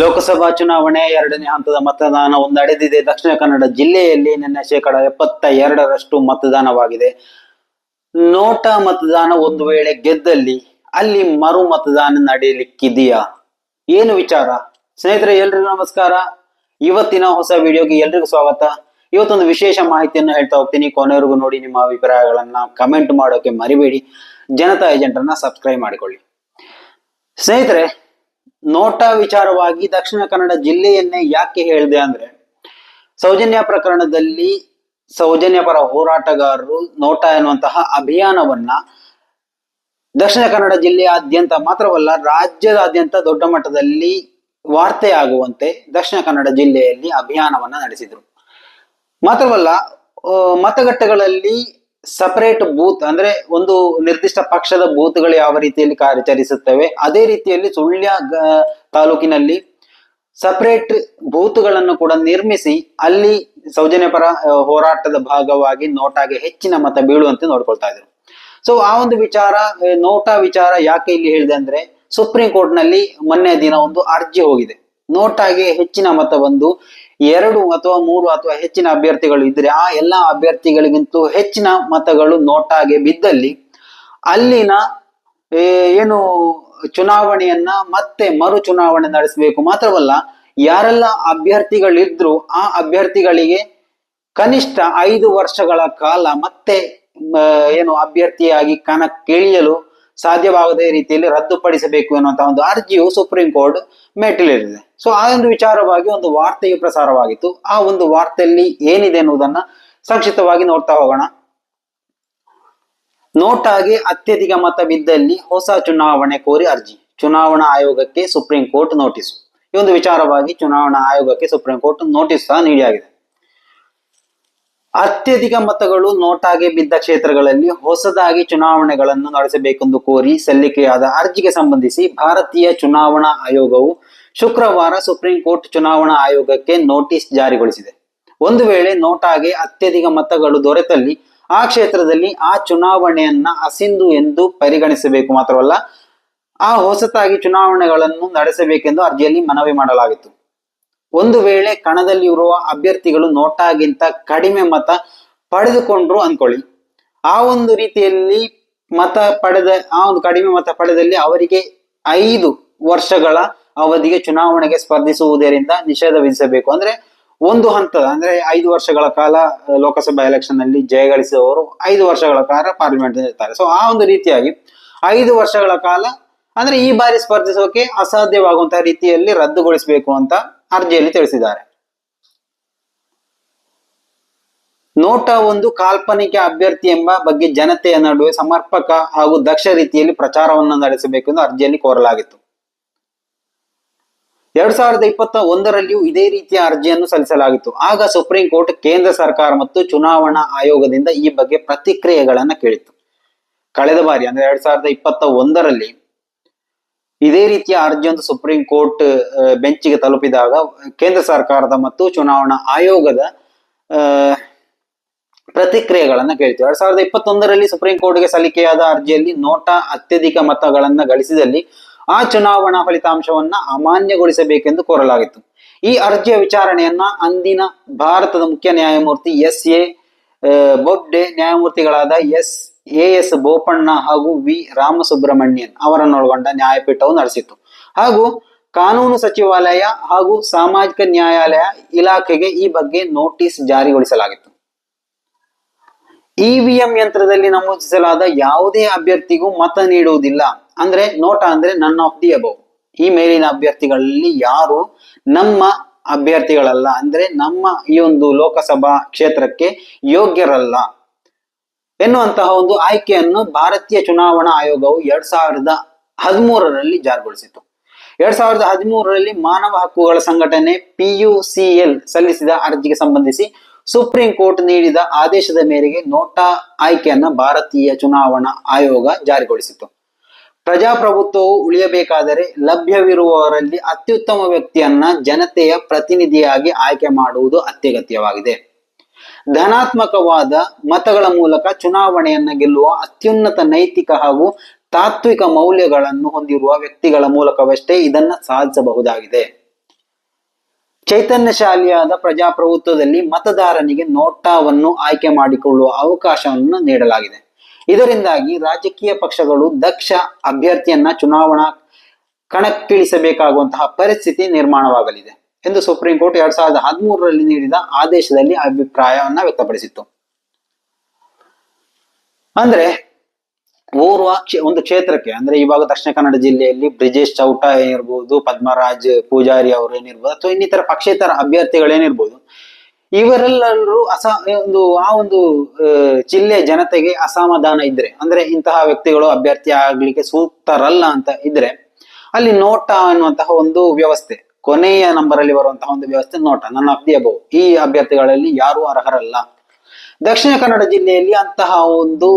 ಲೋಕಸಭಾ ಚುನಾವಣೆ ಎರಡನೇ ಹಂತದ ಮತದಾನ ನಡೆದಿದೆ ದಕ್ಷಿಣ ಕನ್ನಡ ಜಿಲ್ಲೆಯಲ್ಲಿ ನಿನ್ನೆ ಶೇಕಡ ಎಪ್ಪತ್ತ ಎರಡರಷ್ಟು ಮತದಾನವಾಗಿದೆ. ನೋಟಾ ಮತದಾನ ಒಂದು ವೇಳೆ ಗೆದ್ದಲ್ಲಿ ಅಲ್ಲಿ ಮರು ಮತದಾನ ನಡೆಯಲಿಕ್ಕಿದೆಯಾ? ಏನು ವಿಚಾರ? ಸ್ನೇಹಿತರೆ, ಎಲ್ರಿಗೂ ನಮಸ್ಕಾರ. ಇವತ್ತಿನ ಹೊಸ ವಿಡಿಯೋಗೆ ಎಲ್ರಿಗೂ ಸ್ವಾಗತ. ಇವತ್ತೊಂದು ವಿಶೇಷ ಮಾಹಿತಿಯನ್ನು ಹೇಳ್ತಾ ಹೋಗ್ತೀನಿ. ಕೊನೆವರೆಗೂ ನೋಡಿ ನಿಮ್ಮ ಅಭಿಪ್ರಾಯಗಳನ್ನ ಕಮೆಂಟ್ ಮಾಡೋಕೆ ಮರಿಬೇಡಿ. ಜನತಾ ಏಜೆಂಟ್ ಅನ್ನ ಸಬ್ಸ್ಕ್ರೈಬ್ ಮಾಡಿಕೊಳ್ಳಿ. ಸ್ನೇಹಿತರೆ ನೋಟಾ ವಿಚಾರವಾಗಿ ದಕ್ಷಿಣ ಕನ್ನಡ ಜಿಲ್ಲೆಯನ್ನೇ ಯಾಕೆ ಹೇಳಿದೆ ಅಂದ್ರೆ, ಸೌಜನ್ಯ ಪ್ರಕರಣದಲ್ಲಿ ಸೌಜನ್ಯ ಪರ ಹೋರಾಟಗಾರರು ನೋಟಾ ಎನ್ನುವಂತಹ ಅಭಿಯಾನವನ್ನ ದಕ್ಷಿಣ ಕನ್ನಡ ಜಿಲ್ಲೆಯಾದ್ಯಂತ ಮಾತ್ರವಲ್ಲ, ರಾಜ್ಯದಾದ್ಯಂತ ದೊಡ್ಡ ಮಟ್ಟದಲ್ಲಿ ವಾರ್ತೆ ಆಗುವಂತೆ ದಕ್ಷಿಣ ಕನ್ನಡ ಜಿಲ್ಲೆಯಲ್ಲಿ ಅಭಿಯಾನವನ್ನ ನಡೆಸಿದರು. ಮಾತ್ರವಲ್ಲ ಮತಗಟ್ಟೆಗಳಲ್ಲಿ ಸಪರೇಟ್ ಬೂತ್ ಅಂದ್ರೆ ಒಂದು ನಿರ್ದಿಷ್ಟ ಪಕ್ಷದ ಬೂತ್ಗಳು ಯಾವ ರೀತಿಯಲ್ಲಿ ಕಾರ್ಯಚರಿಸುತ್ತವೆ. ಅದೇ ರೀತಿಯಲ್ಲಿ ಸುಳ್ಯ ತಾಲೂಕಿನಲ್ಲಿ ಸಪರೇಟ್ ಬೂತ್ಗಳನ್ನು ಕೂಡ ನಿರ್ಮಿಸಿ ಅಲ್ಲಿ ಸೌಜನ್ಯ ಪರ ಹೋರಾಟದ ಭಾಗವಾಗಿ ನೋಟಾಗೆ ಹೆಚ್ಚಿನ ಮತ ಬೀಳುವಂತೆ ನೋಡ್ಕೊಳ್ತಾ ಇದ್ರು. ಸೊ ಆ ಒಂದು ವಿಚಾರ ನೋಟಾ ವಿಚಾರ ಯಾಕೆ ಇಲ್ಲಿ ಹೇಳಿದೆ ಅಂದ್ರೆ ಸುಪ್ರೀಂ ಕೋರ್ಟ್ನಲ್ಲಿ ಮೊನ್ನೆ ದಿನ ಒಂದು ಅರ್ಜಿ ಹೋಗಿದೆ. ನೋಟಾಗೆ ಹೆಚ್ಚಿನ ಮತ ಬಂದು ಎರಡು ಅಥವಾ ಮೂರು ಅಥವಾ ಹೆಚ್ಚಿನ ಅಭ್ಯರ್ಥಿಗಳು ಇದ್ರೆ ಆ ಎಲ್ಲಾ ಅಭ್ಯರ್ಥಿಗಳಿಗಿಂತೂ ಹೆಚ್ಚಿನ ಮತಗಳು ನೋಟಾಗೆ ಬಿದ್ದಲ್ಲಿ ಅಲ್ಲಿನ ಏನು ಚುನಾವಣೆಯನ್ನ ಮತ್ತೆ ಮರು ಚುನಾವಣೆ ನಡೆಸಬೇಕು ಮಾತ್ರವಲ್ಲ, ಯಾರೆಲ್ಲ ಅಭ್ಯರ್ಥಿಗಳಿದ್ರು ಆ ಅಭ್ಯರ್ಥಿಗಳಿಗೆ ಕನಿಷ್ಠ ಐದು ವರ್ಷಗಳ ಕಾಲ ಮತ್ತೆ ಏನು ಅಭ್ಯರ್ಥಿಯಾಗಿ ಕಣಕ್ಕಿಳಿಯಲು ಸಾಧ್ಯವಾಗದೇ ರೀತಿಯಲ್ಲಿ ರದ್ದುಪಡಿಸಬೇಕು ಎನ್ನುವಂತಹ ಒಂದು ಅರ್ಜಿಯು ಸುಪ್ರೀಂ ಕೋರ್ಟ್ ಮೆಟ್ಟಿಲೇರಿದೆ. ಸೊ ಆ ಒಂದು ವಿಚಾರವಾಗಿ ಒಂದು ವಾರ್ತೆಯು ಪ್ರಸಾರವಾಗಿತ್ತು. ಆ ಒಂದು ವಾರ್ತೆಯಲ್ಲಿ ಏನಿದೆ ಎನ್ನುವುದನ್ನ ಸಂಕ್ಷಿಪ್ತವಾಗಿ ನೋಡ್ತಾ ಹೋಗೋಣ. ನೋಟಾಗಿ ಅತ್ಯಧಿಕ ಮತ ಬಿದ್ದಲ್ಲಿ ಹೊಸ ಚುನಾವಣೆ ಕೋರಿ ಅರ್ಜಿ. ಚುನಾವಣಾ ಆಯೋಗಕ್ಕೆ ಸುಪ್ರೀಂ ಕೋರ್ಟ್ ನೋಟಿಸ್. ಈ ಒಂದು ವಿಚಾರವಾಗಿ ಚುನಾವಣಾ ಆಯೋಗಕ್ಕೆ ಸುಪ್ರೀಂ ಕೋರ್ಟ್ ನೋಟಿಸ್ ಸಹ ನೀಡಿಯಾಗಿದೆ. ಅತ್ಯಧಿಕ ಮತಗಳು ನೋಟಾಗೆ ಬಿದ್ದ ಕ್ಷೇತ್ರಗಳಲ್ಲಿ ಹೊಸದಾಗಿ ಚುನಾವಣೆಗಳನ್ನು ನಡೆಸಬೇಕೆಂದು ಕೋರಿ ಸಲ್ಲಿಕೆಯಾದ ಅರ್ಜಿಗೆ ಸಂಬಂಧಿಸಿ ಭಾರತೀಯ ಚುನಾವಣಾ ಆಯೋಗವು ಶುಕ್ರವಾರ ಸುಪ್ರೀಂ ಕೋರ್ಟ್ ಚುನಾವಣಾ ಆಯೋಗಕ್ಕೆ ನೋಟಿಸ್ ಜಾರಿಗೊಳಿಸಿದೆ. ಒಂದು ವೇಳೆ ನೋಟಾಗೆ ಅತ್ಯಧಿಕ ಮತಗಳು ದೊರೆತಲ್ಲಿ ಆ ಕ್ಷೇತ್ರದಲ್ಲಿ ಆ ಚುನಾವಣೆಯನ್ನ ಅಸಿಂಧು ಎಂದು ಪರಿಗಣಿಸಬೇಕು ಮಾತ್ರವಲ್ಲ, ಆ ಹೊಸತಾಗಿ ಚುನಾವಣೆಗಳನ್ನು ನಡೆಸಬೇಕೆಂದು ಅರ್ಜಿಯಲ್ಲಿ ಮನವಿ ಮಾಡಲಾಗಿತ್ತು. ಒಂದು ವೇಳೆ ಕಣದಲ್ಲಿ ಇರುವ ಅಭ್ಯರ್ಥಿಗಳು ನೋಟಾಗಿಂತ ಕಡಿಮೆ ಮತ ಪಡೆದುಕೊಂಡ್ರು ಅನ್ಕೊಳ್ಳಿ ಆ ಒಂದು ರೀತಿಯಲ್ಲಿ ಮತ ಪಡೆದ, ಆ ಒಂದು ಕಡಿಮೆ ಮತ ಪಡೆದಲ್ಲಿ ಅವರಿಗೆ ಐದು ವರ್ಷಗಳ ಅವಧಿಗೆ ಚುನಾವಣೆಗೆ ಸ್ಪರ್ಧಿಸುವುದರಿಂದ ನಿಷೇಧ ವಿಧಿಸಬೇಕು. ಅಂದ್ರೆ ಒಂದು ಹಂತದ, ಅಂದ್ರೆ ಐದು ವರ್ಷಗಳ ಕಾಲ ಲೋಕಸಭಾ ಎಲೆಕ್ಷನ್ನಲ್ಲಿ ಜಯಗಳಿಸಿದವರು ಐದು ವರ್ಷಗಳ ಕಾಲ ಪಾರ್ಲಿಮೆಂಟ್ ಇರ್ತಾರೆ. ಸೊ ಆ ಒಂದು ರೀತಿಯಾಗಿ ಐದು ವರ್ಷಗಳ ಕಾಲ, ಅಂದ್ರೆ ಈ ಬಾರಿ ಸ್ಪರ್ಧಿಸೋಕೆ ಅಸಾಧ್ಯವಾಗುವಂತಹ ರೀತಿಯಲ್ಲಿ ರದ್ದುಗೊಳಿಸಬೇಕು ಅಂತ ಅರ್ಜಿಯಲ್ಲಿ ತಿಳಿಸಿದ್ದಾರೆ. ನೋಟಾ ಒಂದು ಕಾಲ್ಪನಿಕ ಅಭ್ಯರ್ಥಿ ಎಂಬ ಬಗ್ಗೆ ಜನತೆಯ ನಡುವೆ ಸಮರ್ಪಕ ಹಾಗೂ ದಕ್ಷ ರೀತಿಯಲ್ಲಿ ಪ್ರಚಾರವನ್ನು ನಡೆಸಬೇಕು ಎಂದು ಅರ್ಜಿಯಲ್ಲಿ ಕೋರಲಾಗಿತ್ತು. ಎರಡ್ ಸಾವಿರದ ಇಪ್ಪತ್ತ ಒಂದರಲ್ಲಿಯೂ ಇದೇ ರೀತಿಯ ಅರ್ಜಿಯನ್ನು ಸಲ್ಲಿಸಲಾಗಿತ್ತು. ಆಗ ಸುಪ್ರೀಂ ಕೋರ್ಟ್, ಕೇಂದ್ರ ಸರ್ಕಾರ ಮತ್ತು ಚುನಾವಣಾ ಆಯೋಗದಿಂದ ಈ ಬಗ್ಗೆ ಪ್ರತಿಕ್ರಿಯೆಗಳನ್ನು ಕೇಳಿತ್ತು. ಕಳೆದ ಬಾರಿ, ಅಂದ್ರೆ ಎರಡ್ ಸಾವಿರದ ಇಪ್ಪತ್ತ ಒಂದರಲ್ಲಿ ಇದೇ ರೀತಿಯ ಅರ್ಜಿಯೊಂದು ಸುಪ್ರೀಂ ಕೋರ್ಟ್ ಬೆಂಚಿಗೆ ತಲುಪಿದಾಗ ಕೇಂದ್ರ ಸರ್ಕಾರದ ಮತ್ತು ಚುನಾವಣಾ ಆಯೋಗದ ಪ್ರತಿಕ್ರಿಯೆಗಳನ್ನು ಪ್ರತಿಕ್ರಿಯೆಗಳನ್ನ ಕೇಳಿತು ಎರಡ್ ಸಾವಿರದ ಇಪ್ಪತ್ತೊಂದರಲ್ಲಿ ಸುಪ್ರೀಂ ಕೋರ್ಟ್ಗೆ ಸಲ್ಲಿಕೆಯಾದ ಅರ್ಜಿಯಲ್ಲಿ ನೋಟಾ ಅತ್ಯಧಿಕ ಮತಗಳನ್ನ ಗಳಿಸಿದಲ್ಲಿ ಆ ಚುನಾವಣಾ ಫಲಿತಾಂಶವನ್ನ ಅಮಾನ್ಯಗೊಳಿಸಬೇಕೆಂದು ಕೋರಲಾಗಿತ್ತು. ಈ ಅರ್ಜಿಯ ವಿಚಾರಣೆಯನ್ನ ಅಂದಿನ ಭಾರತದ ಮುಖ್ಯ ನ್ಯಾಯಮೂರ್ತಿ ಎಸ್ ಎ ಬೊಬ್ಡೆ, ನ್ಯಾಯಮೂರ್ತಿಗಳಾದ ಎಸ್ ಎ ಎಸ್ ಬೋಪಣ್ಣ ಹಾಗೂ ವಿ ರಾಮಸುಬ್ರಹ್ಮಣ್ಯನ್ ಅವರನ್ನೊಳಗೊಂಡ ನ್ಯಾಯಪೀಠವು ನಡೆಸಿತ್ತು. ಹಾಗೂ ಕಾನೂನು ಸಚಿವಾಲಯ ಹಾಗೂ ಸಾಮಾಜಿಕ ನ್ಯಾಯಾಲಯ ಇಲಾಖೆಗೆ ಈ ಬಗ್ಗೆ ನೋಟಿಸ್ ಜಾರಿಗೊಳಿಸಲಾಗಿತ್ತು. ಇವಿಎಂ ಯಂತ್ರದಲ್ಲಿ ನಮೂದಿಸಲಾದ ಯಾವುದೇ ಅಭ್ಯರ್ಥಿಗೂ ಮತ ನೀಡುವುದಿಲ್ಲ. ಅಂದ್ರೆ ನೋಟ ಅಂದ್ರೆ ನನ್ ಆಫ್ ದಿ ಅಬೌ ಈ ಮೇಲಿನ ಅಭ್ಯರ್ಥಿಗಳಲ್ಲಿ ಯಾರು ನಮ್ಮ ಅಭ್ಯರ್ಥಿಗಳಲ್ಲ. ಅಂದ್ರೆ ನಮ್ಮ ಈ ಒಂದು ಲೋಕಸಭಾ ಕ್ಷೇತ್ರಕ್ಕೆ ಯೋಗ್ಯರಲ್ಲ. ಎನ್ನುವಂತಹ ಒಂದು ಆಯ್ಕೆಯನ್ನು ಭಾರತೀಯ ಚುನಾವಣಾ ಆಯೋಗವು ಎರಡ್ ಸಾವಿರದ ಹದಿಮೂರರಲ್ಲಿ ಜಾರಿಗೊಳಿಸಿತು ಎರಡ್ ಸಾವಿರದ ಹದಿಮೂರರಲ್ಲಿ ಮಾನವ ಹಕ್ಕುಗಳ ಸಂಘಟನೆ ಪಿಯುಸಿಎಲ್ ಸಲ್ಲಿಸಿದ ಅರ್ಜಿಗೆ ಸಂಬಂಧಿಸಿ ಸುಪ್ರೀಂ ಕೋರ್ಟ್ ನೀಡಿದ ಆದೇಶದ ಮೇರೆಗೆ ನೋಟಾ ಆಯ್ಕೆಯನ್ನು ಭಾರತೀಯ ಚುನಾವಣಾ ಆಯೋಗ ಜಾರಿಗೊಳಿಸಿತು ಪ್ರಜಾಪ್ರಭುತ್ವವು ಉಳಿಯಬೇಕಾದರೆ ಲಭ್ಯವಿರುವವರಲ್ಲಿ ಅತ್ಯುತ್ತಮ ವ್ಯಕ್ತಿಯನ್ನ ಜನತೆಯ ಪ್ರತಿನಿಧಿಯಾಗಿ ಆಯ್ಕೆ ಮಾಡುವುದು ಅತ್ಯಗತ್ಯವಾಗಿದೆ. ಧನಾತ್ಮಕವಾದ ಮತಗಳ ಮೂಲಕ ಚುನಾವಣೆಯನ್ನ ಗೆಲ್ಲುವ ಅತ್ಯುನ್ನತ ನೈತಿಕ ಹಾಗೂ ತಾತ್ವಿಕ ಮೌಲ್ಯಗಳನ್ನು ಹೊಂದಿರುವ ವ್ಯಕ್ತಿಗಳ ಮೂಲಕವಷ್ಟೇ ಇದನ್ನ ಸಾಧಿಸಬಹುದಾಗಿದೆ. ಚೈತನ್ಯಶಾಲಿಯಾದ ಪ್ರಜಾಪ್ರಭುತ್ವದಲ್ಲಿ ಮತದಾರನಿಗೆ ನೋಟಾವನ್ನು ಆಯ್ಕೆ ಮಾಡಿಕೊಳ್ಳುವ ಅವಕಾಶವನ್ನು ನೀಡಲಾಗಿದೆ. ಇದರಿಂದಾಗಿ ರಾಜಕೀಯ ಪಕ್ಷಗಳು ದಕ್ಷ ಅಭ್ಯರ್ಥಿಯನ್ನ ಚುನಾವಣಾ ಕಣಕ್ಕಿಳಿಸಬೇಕಾಗುವಂತಹ ಪರಿಸ್ಥಿತಿ ನಿರ್ಮಾಣವಾಗಲಿದೆ. ಎಂದು ಸುಪ್ರೀಂ ಕೋರ್ಟ್ ಎರಡ್ ಸಾವಿರದ ಹದಿಮೂರರಲ್ಲಿ ನೀಡಿದ ಆದೇಶದಲ್ಲಿ ಅಭಿಪ್ರಾಯವನ್ನ ವ್ಯಕ್ತಪಡಿಸಿತ್ತು. ಅಂದ್ರೆ ಓರ್ವ ಒಂದು ಕ್ಷೇತ್ರಕ್ಕೆ, ಅಂದ್ರೆ ಇವಾಗ ದಕ್ಷಿಣ ಕನ್ನಡ ಜಿಲ್ಲೆಯಲ್ಲಿ ಬ್ರಿಜೇಶ್ ಚೌಟ ಏನಿರ್ಬೋದು, ಪದ್ಮರಾಜ್ ಪೂಜಾರಿ ಅವರು ಏನಿರ್ಬೋದು, ಅಥವಾ ಇನ್ನಿತರ ಪಕ್ಷೇತರ ಅಭ್ಯರ್ಥಿಗಳೇನಿರ್ಬೋದು ಇವರೆಲ್ಲರೂ ಅಸ, ಒಂದು, ಆ ಒಂದು ಜಿಲ್ಲೆ ಜನತೆಗೆ ಅಸಮಾಧಾನ ಇದ್ರೆ, ಅಂದ್ರೆ ಇಂತಹ ವ್ಯಕ್ತಿಗಳು ಅಭ್ಯರ್ಥಿ ಆಗ್ಲಿಕ್ಕೆ ಸೂಕ್ತರಲ್ಲ ಅಂತ ಇದ್ರೆ, ಅಲ್ಲಿ ನೋಟ ಅನ್ನುವಂತಹ ಒಂದು ವ್ಯವಸ್ಥೆ ಕೊನೆಯ ನಂಬರ್ ಅಲ್ಲಿ ಬರುವಂತಹ ಒಂದು ವ್ಯವಸ್ಥೆ ನೋಟ, ನನ್ನ ಅಬ್ದಿ ಈ ಅಭ್ಯರ್ಥಿಗಳಲ್ಲಿ ಯಾರು ಅರ್ಹರಲ್ಲ. ದಕ್ಷಿಣ ಕನ್ನಡ ಜಿಲ್ಲೆಯಲ್ಲಿ ಅಂತಹ ಒಂದು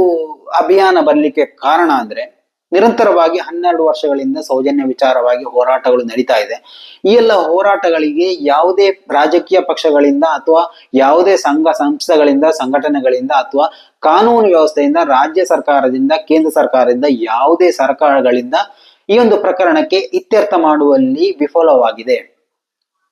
ಅಭಿಯಾನ ಬರ್ಲಿಕ್ಕೆ ಕಾರಣ ಅಂದ್ರೆ ನಿರಂತರವಾಗಿ ಹನ್ನೆರಡು ವರ್ಷಗಳಿಂದ ಸೌಜನ್ಯ ವಿಚಾರವಾಗಿ ಹೋರಾಟಗಳು ನಡೀತಾ ಇದೆ. ಈ ಎಲ್ಲ ಹೋರಾಟಗಳಿಗೆ ಯಾವುದೇ ರಾಜಕೀಯ ಪಕ್ಷಗಳಿಂದ ಅಥವಾ ಯಾವುದೇ ಸಂಘ ಸಂಸ್ಥೆಗಳಿಂದ, ಸಂಘಟನೆಗಳಿಂದ ಅಥವಾ ಕಾನೂನು ವ್ಯವಸ್ಥೆಯಿಂದ, ರಾಜ್ಯ ಸರ್ಕಾರದಿಂದ, ಕೇಂದ್ರ ಸರ್ಕಾರದಿಂದ, ಯಾವುದೇ ಸರ್ಕಾರಗಳಿಂದ ಈ ಒಂದು ಪ್ರಕರಣಕ್ಕೆ ಇತ್ಯರ್ಥ ಮಾಡುವಲ್ಲಿ ವಿಫಲವಾಗಿದೆ.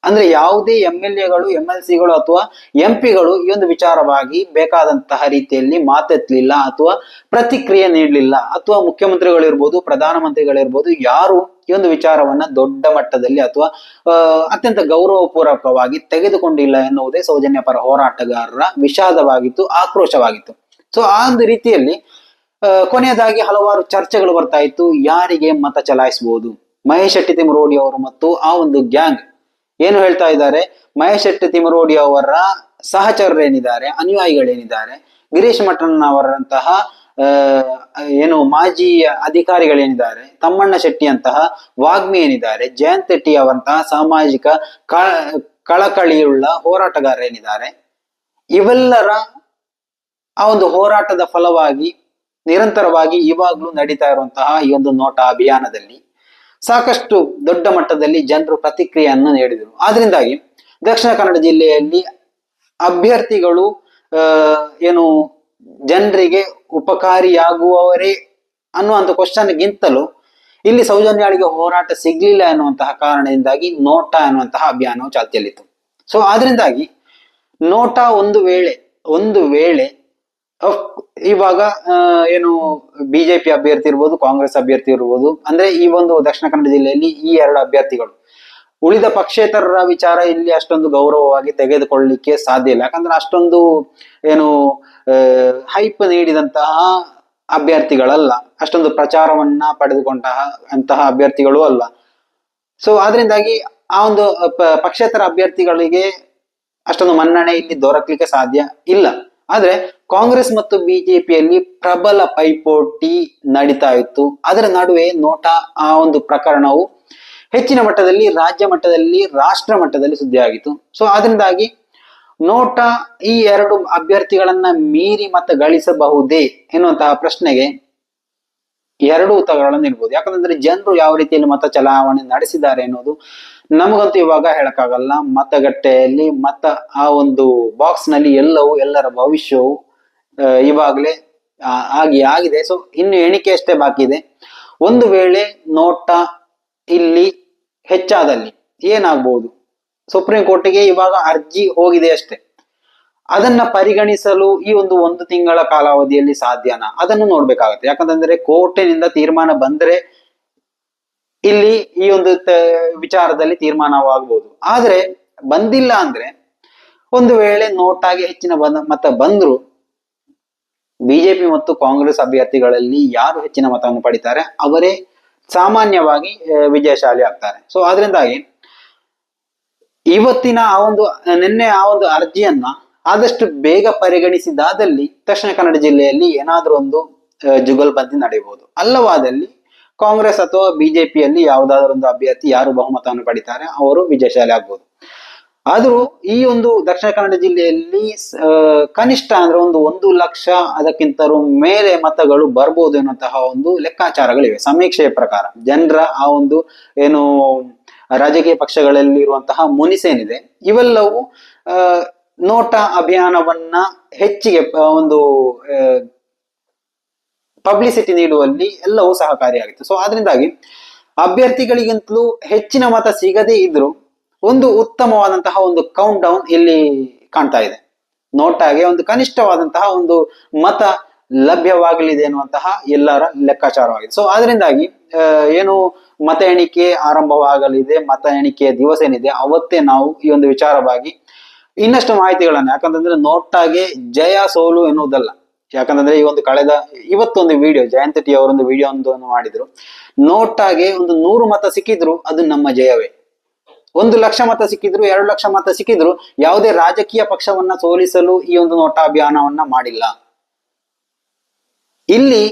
ಅಂದ್ರೆ ಯಾವುದೇ ಎಂ ಎಲ್ ಎಗಳು ಎಂ ಎಲ್ ಸಿಗಳು ಅಥವಾ ಎಂ ಪಿಗಳು ಈ ಒಂದು ವಿಚಾರವಾಗಿ ಬೇಕಾದಂತಹ ರೀತಿಯಲ್ಲಿ ಮಾತೆತ್ತಲಿಲ್ಲ ಅಥವಾ ಪ್ರತಿಕ್ರಿಯೆ ನೀಡಲಿಲ್ಲ ಅಥವಾ ಮುಖ್ಯಮಂತ್ರಿಗಳಿರ್ಬೋದು, ಪ್ರಧಾನಮಂತ್ರಿಗಳಿರ್ಬೋದು, ಯಾರು ಈ ಒಂದು ವಿಚಾರವನ್ನ ದೊಡ್ಡ ಮಟ್ಟದಲ್ಲಿ ಅಥವಾ ಅತ್ಯಂತ ಗೌರವಪೂರ್ವಕವಾಗಿ ತೆಗೆದುಕೊಂಡಿಲ್ಲ ಎನ್ನುವುದೇ ಸೌಜನ್ಯ ಪರ ಹೋರಾಟಗಾರರ ವಿಷಾದವಾಗಿತ್ತು, ಆಕ್ರೋಶವಾಗಿತ್ತು. ಸೊ ಆ ಒಂದು ರೀತಿಯಲ್ಲಿ ಕೊನೆಯದಾಗಿ ಹಲವಾರು ಚರ್ಚೆಗಳು ಬರ್ತಾ ಇತ್ತು. ಯಾರಿಗೆ ಮತ ಚಲಾಯಿಸಬಹುದು ಮಹೇಶ್ ಶೆಟ್ಟಿ ತಿಮರೋಡಿ ಅವರು ಮತ್ತು ಆ ಒಂದು ಗ್ಯಾಂಗ್ ಏನು ಹೇಳ್ತಾ ಇದ್ದಾರೆ? ಮಹೇಶ್ ಶೆಟ್ಟಿ ತಿಮರೋಡಿ ಅವರ ಸಹಚರರೇನಿದ್ದಾರೆ? ಅನುಯಾಯಿಗಳೇನಿದ್ದಾರೆ? ಗಿರೀಶ್ ಮಠನ್ ಅವರಂತಹ ಏನು ಮಾಜಿ ಅಧಿಕಾರಿಗಳೇನಿದ್ದಾರೆ? ತಮ್ಮಣ್ಣ ಶೆಟ್ಟಿ ಅಂತಹ ವಾಗ್ಮಿ ಏನಿದ್ದಾರೆ? ಜಯಂತ್ ಶೆಟ್ಟಿ ಅವರಂತಹ ಸಾಮಾಜಿಕ ಕಳಕಳಿಯುಳ್ಳ ಹೋರಾಟಗಾರರೇನಿದ್ದಾರೆ? ಇವೆಲ್ಲರ ಆ ಒಂದು ಹೋರಾಟದ ಫಲವಾಗಿ ನಿರಂತರವಾಗಿ ಇವಾಗ್ಲೂ ನಡೀತಾ ಇರುವಂತಹ ಈ ಒಂದು ನೋಟ ಅಭಿಯಾನದಲ್ಲಿ ಸಾಕಷ್ಟು ದೊಡ್ಡ ಮಟ್ಟದಲ್ಲಿ ಜನರು ಪ್ರತಿಕ್ರಿಯೆಯನ್ನು ನೀಡಿದರು. ಆದ್ರಿಂದಾಗಿ ದಕ್ಷಿಣ ಕನ್ನಡ ಜಿಲ್ಲೆಯಲ್ಲಿ ಅಭ್ಯರ್ಥಿಗಳು ಏನು ಜನರಿಗೆ ಉಪಕಾರಿಯಾಗುವವರೇ ಅನ್ನುವಂಥ ಕ್ವಶನ್ಗಿಂತಲೂ ಇಲ್ಲಿ ಸೌಜನ್ಯಾಳಿಗೆ ಹೋರಾಟ ಸಿಗ್ಲಿಲ್ಲ ಎನ್ನುವಂತಹ ಕಾರಣದಿಂದಾಗಿ ನೋಟ ಅನ್ನುವಂತಹ ಅಭಿಯಾನವು ಚಾಲ್ತಿಯಲ್ಲಿತ್ತು. ಸೊ ಆದ್ರಿಂದಾಗಿ ನೋಟ ಒಂದು ವೇಳೆ ಒಂದು ವೇಳೆ ಇವಾಗ ಏನು ಬಿಜೆಪಿ ಅಭ್ಯರ್ಥಿ ಇರ್ಬೋದು, ಕಾಂಗ್ರೆಸ್ ಅಭ್ಯರ್ಥಿ ಇರ್ಬೋದು, ಅಂದ್ರೆ ಈ ಒಂದು ದಕ್ಷಿಣ ಕನ್ನಡ ಜಿಲ್ಲೆಯಲ್ಲಿ ಈ ಎರಡು ಅಭ್ಯರ್ಥಿಗಳು. ಉಳಿದ ಪಕ್ಷೇತರರ ವಿಚಾರ ಇಲ್ಲಿ ಅಷ್ಟೊಂದು ಗೌರವವಾಗಿ ತೆಗೆದುಕೊಳ್ಳಲಿಕ್ಕೆ ಸಾಧ್ಯ ಇಲ್ಲ. ಯಾಕಂದ್ರೆ ಅಷ್ಟೊಂದು, ಏನು ಹೈಪ್ ನೀಡಿದಂತಹ ಅಭ್ಯರ್ಥಿಗಳಲ್ಲ, ಅಷ್ಟೊಂದು ಪ್ರಚಾರವನ್ನ ಪಡೆದುಕೊಂಡ ಅಂತಹ ಅಭ್ಯರ್ಥಿಗಳು ಅಲ್ಲ. ಸೊ ಅದರಿಂದಾಗಿ ಆ ಒಂದು ಪಕ್ಷೇತರ ಅಭ್ಯರ್ಥಿಗಳಿಗೆ ಅಷ್ಟೊಂದು ಮನ್ನಣೆ ಇಲ್ಲಿ ದೊರಕಲಿಕ್ಕೆ ಸಾಧ್ಯ ಇಲ್ಲ. ಆದ್ರೆ ಕಾಂಗ್ರೆಸ್ ಮತ್ತು ಬಿಜೆಪಿಯಲ್ಲಿ ಪ್ರಬಲ ಪೈಪೋಟಿ ನಡೀತಾ ಇತ್ತು. ಅದರ ನಡುವೆ ನೋಟಾ, ಆ ಒಂದು ಪ್ರಕರಣವು ಹೆಚ್ಚಿನ ಮಟ್ಟದಲ್ಲಿ, ರಾಜ್ಯ ಮಟ್ಟದಲ್ಲಿ, ರಾಷ್ಟ್ರ ಮಟ್ಟದಲ್ಲಿ ಸುದ್ದಿಯಾಗಿತ್ತು. ಸೊ ಅದರಿಂದಾಗಿ ನೋಟಾ ಈ ಎರಡು ಅಭ್ಯರ್ಥಿಗಳನ್ನ ಮೀರಿ ಮತ ಗಳಿಸಬಹುದೇ ಎನ್ನುವಂತಹ ಪ್ರಶ್ನೆಗೆ ಎರಡು ಉತ್ತರಗಳನ್ನು ನೀಡಬಹುದು ಯಾಕಂದ್ರೆ ಜನರು ಯಾವ ರೀತಿಯಲ್ಲಿ ಮತ ಚಲಾವಣೆ ನಡೆಸಿದ್ದಾರೆ ಅನ್ನೋದು ನಮಗಂತೂ ಇವಾಗ ಹೇಳಕ್ಕಾಗಲ್ಲ. ಮತಗಟ್ಟೆಯಲ್ಲಿ ಮತ ಆ ಒಂದು ಬಾಕ್ಸ್ನಲ್ಲಿ ಎಲ್ಲವೂ, ಎಲ್ಲರ ಭವಿಷ್ಯವು ಇವಾಗಲೇ ಆಗಿ, ಆಗಿದೆ. ಸೊ ಇನ್ನು ಎಣಿಕೆ ಅಷ್ಟೇ ಬಾಕಿ ಇದೆ. ಒಂದು ವೇಳೆ ನೋಟ ಇಲ್ಲಿ ಹೆಚ್ಚಾದಲ್ಲಿ ಏನಾಗಬಹುದು ಸುಪ್ರೀಂ ಕೋರ್ಟಿಗೆ ಇವಾಗ ಅರ್ಜಿ ಹೋಗಿದೆ ಅಷ್ಟೇ. ಅದನ್ನ ಪರಿಗಣಿಸಲು ಈ ಒಂದು ಒಂದು ತಿಂಗಳ ಕಾಲಾವಧಿಯಲ್ಲಿ ಸಾಧ್ಯನಾ? ಅದನ್ನು ನೋಡ್ಬೇಕಾಗತ್ತೆ. ಯಾಕಂತಂದ್ರೆ ಕೋರ್ಟಿನಿಂದ ತೀರ್ಮಾನ ಬಂದ್ರೆ ಇಲ್ಲಿ ಈ ಒಂದು ವಿಚಾರದಲ್ಲಿ ತೀರ್ಮಾನವಾಗಬಹುದು ಆದ್ರೆ ಬಂದಿಲ್ಲ ಅಂದ್ರೆ ಒಂದು ವೇಳೆ ನೋಟಾಗಿ ಹೆಚ್ಚಿನ ಬಂದ ಮತ ಬಂದ್ರು ಬಿಜೆಪಿ ಮತ್ತು ಕಾಂಗ್ರೆಸ್ ಅಭ್ಯರ್ಥಿಗಳಲ್ಲಿ ಯಾರು ಹೆಚ್ಚಿನ ಮತವನ್ನು ಪಡಿತಾರೆ? ಅವರೇ ಸಾಮಾನ್ಯವಾಗಿ ವಿಜಯಶಾಲಿ ಆಗ್ತಾರೆ. ಸೊ ಅದರಿಂದಾಗಿ ಇವತ್ತಿನ ಆ ಒಂದು, ನಿನ್ನೆ ಆ ಒಂದು ಅರ್ಜಿಯನ್ನ ಆದಷ್ಟು ಬೇಗ ಪರಿಗಣಿಸಿದಾದಲ್ಲಿ ದಕ್ಷಿಣ ಕನ್ನಡ ಜಿಲ್ಲೆಯಲ್ಲಿ ಏನಾದ್ರೂ ಒಂದು ಜುಗಲ್ ಜುಗಲ್ಬಂದಿ ನಡೆಯಬಹುದು. ಅಲ್ಲವಾದಲ್ಲಿ ಕಾಂಗ್ರೆಸ್ ಅಥವಾ ಬಿಜೆಪಿಯಲ್ಲಿ ಯಾವುದಾದ್ರೊಂದು ಅಭ್ಯರ್ಥಿ ಯಾರು ಬಹುಮತವನ್ನು ಪಡಿತಾರೆ? ಅವರು ವಿಜಯಶಾಲಿ ಆಗ್ಬೋದು. ಆದ್ರೂ ಈ ಒಂದು ದಕ್ಷಿಣ ಕನ್ನಡ ಜಿಲ್ಲೆಯಲ್ಲಿ ಕನಿಷ್ಠ ಅಂದ್ರೆ ಒಂದು ಒಂದು ಲಕ್ಷ ಅದಕ್ಕಿಂತಲೂ ಮೇಲೆ ಮತಗಳು ಬರ್ಬೋದು ಎನ್ನುವಂತಹ ಒಂದು ಲೆಕ್ಕಾಚಾರಗಳಿವೆ. ಸಮೀಕ್ಷೆಯ ಪ್ರಕಾರ ಜನರ ಆ ಒಂದು ಏನು ರಾಜಕೀಯ ಪಕ್ಷಗಳಲ್ಲಿ ಇರುವಂತಹ ಮುನಿಸೇನಿದೆ, ಇವೆಲ್ಲವೂ ನೋಟಾ ಅಭಿಯಾನವನ್ನ ಹೆಚ್ಚಿಗೆ ಒಂದು ಪಬ್ಲಿಸಿಟಿ ನೀಡುವಲ್ಲಿ ಎಲ್ಲವೂ ಸಹಕಾರಿಯಾಗಿತ್ತು. ಸೊ ಅದರಿಂದಾಗಿ ಅಭ್ಯರ್ಥಿಗಳಿಗಿಂತಲೂ ಹೆಚ್ಚಿನ ಮತ ಸಿಗದೇ ಇದ್ರು ಒಂದು ಉತ್ತಮವಾದಂತಹ ಒಂದು ಕೌಂಟ್ ಡೌನ್ ಇಲ್ಲಿ ಕಾಣ್ತಾ ಇದೆ. ನೋಟಾಗೆ ಒಂದು ಕನಿಷ್ಠವಾದಂತಹ ಒಂದು ಮತ ಲಭ್ಯವಾಗಲಿದೆ ಅನ್ನುವಂತಹ ಎಲ್ಲರ ಲೆಕ್ಕಾಚಾರವಾಗಿದೆ. ಸೊ ಅದರಿಂದಾಗಿ ಏನು ಮತ ಎಣಿಕೆ ಆರಂಭವಾಗಲಿದೆ, ಮತ ಎಣಿಕೆಯ ದಿವಸ ಏನಿದೆ, ಅವತ್ತೇ ನಾವು ಈ ಒಂದು ವಿಚಾರವಾಗಿ ಇನ್ನಷ್ಟು ಮಾಹಿತಿಗಳನ್ನು, ಯಾಕಂತಂದ್ರೆ ನೋಟಾಗೆ ಜಯ ಸೋಲು ಎನ್ನುವುದಲ್ಲ. ಯಾಕಂತಂದ್ರೆ ಈ ಒಂದು ಕಳೆದ ಇವತ್ತೊಂದು ವಿಡಿಯೋ ಜಯಂತಟಿ ಅವರೊಂದು ವಿಡಿಯೋ ಒಂದು ಮಾಡಿದ್ರು. ನೋಟಾಗೆ ಒಂದು ನೂರು ಮತ ಸಿಕ್ಕಿದ್ರು, ಅದು ನಮ್ಮ ಜಯವೇ. ಒಂದು ಲಕ್ಷ ಮತ ಸಿಕ್ಕಿದ್ರು, ಎರಡು ಲಕ್ಷ ಮತ ಸಿಕ್ಕಿದ್ರು, ಯಾವುದೇ ರಾಜಕೀಯ ಪಕ್ಷವನ್ನ ಸೋಲಿಸಲು ಈ ಒಂದು ನೋಟಾಭಿಯಾನವನ್ನ ಮಾಡಿಲ್ಲ. ಇಲ್ಲಿ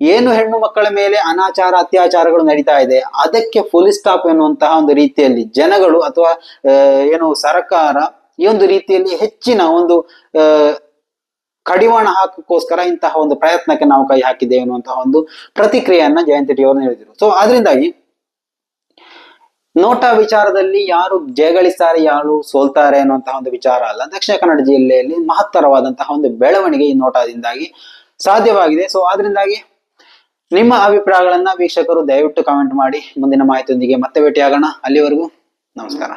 ಏನು ಹೆಣ್ಣು ಮಕ್ಕಳ ಮೇಲೆ ಅನಾಚಾರ, ಅತ್ಯಾಚಾರಗಳು ನಡೀತಾ ಇದೆ, ಅದಕ್ಕೆ ಫುಲ್ ಸ್ಟಾಪ್ ಎನ್ನುವಂತಹ ಒಂದು ರೀತಿಯಲ್ಲಿ ಜನಗಳು ಅಥವಾ ಏನು ಸರ್ಕಾರ ಈ ಒಂದು ರೀತಿಯಲ್ಲಿ ಹೆಚ್ಚಿನ ಒಂದು ಕಡಿವಾಣ ಹಾಕಕ್ಕೋಸ್ಕರ ಇಂತಹ ಒಂದು ಪ್ರಯತ್ನಕ್ಕೆ ನಾವು ಕೈ ಹಾಕಿದ್ದೇವೆ ಅನ್ನುವಂತಹ ಒಂದು ಪ್ರತಿಕ್ರಿಯೆಯನ್ನ ಜಯಂತಿ ಅವರು ನೀಡಿದರು. ಸೊ ಆದ್ರಿಂದಾಗಿ ನೋಟಾ ವಿಚಾರದಲ್ಲಿ ಯಾರು ಜಯಗಳಿಸ್ತಾರೆ, ಯಾರು ಸೋಲ್ತಾರೆ ಅನ್ನುವಂತಹ ಒಂದು ವಿಚಾರ ಅಲ್ಲ. ದಕ್ಷಿಣ ಕನ್ನಡ ಜಿಲ್ಲೆಯಲ್ಲಿ ಮಹತ್ತರವಾದಂತಹ ಒಂದು ಬೆಳವಣಿಗೆ ಈ ನೋಟಾದಿಂದಾಗಿ ಸಾಧ್ಯವಾಗಿದೆ. ಸೊ ಆದ್ರಿಂದಾಗಿ ನಿಮ್ಮ ಅಭಿಪ್ರಾಯಗಳನ್ನ ವೀಕ್ಷಕರು ದಯವಿಟ್ಟು ಕಾಮೆಂಟ್ ಮಾಡಿ. ಮುಂದಿನ ಮಾಹಿತಿಯೊಂದಿಗೆ ಮತ್ತೆ ಭೇಟಿಯಾಗೋಣ. ಅಲ್ಲಿವರೆಗೂ ನಮಸ್ಕಾರ.